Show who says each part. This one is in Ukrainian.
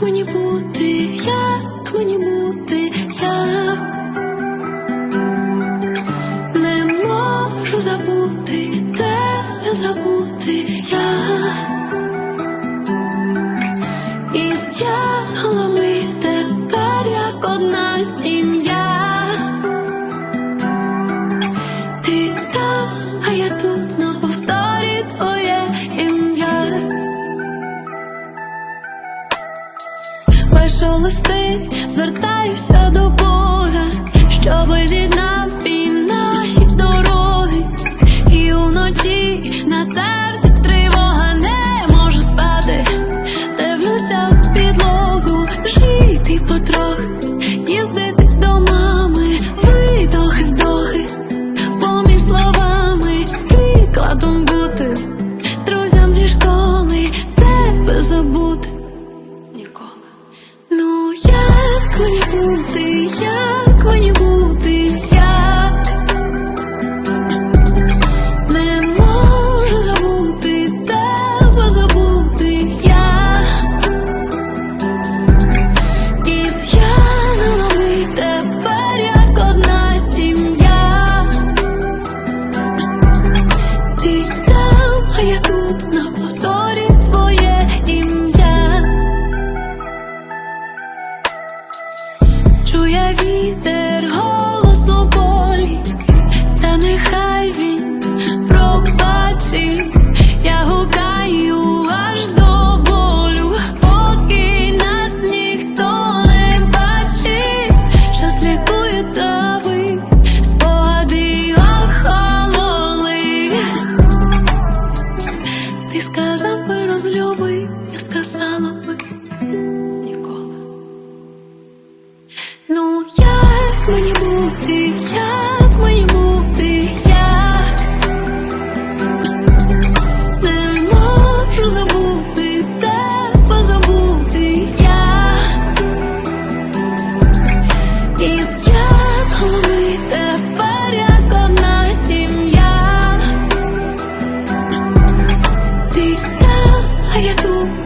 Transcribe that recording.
Speaker 1: when you pull пишу листи, звертаюся до Бога, щоби від. сказав би розлюби, я сказала. а я тут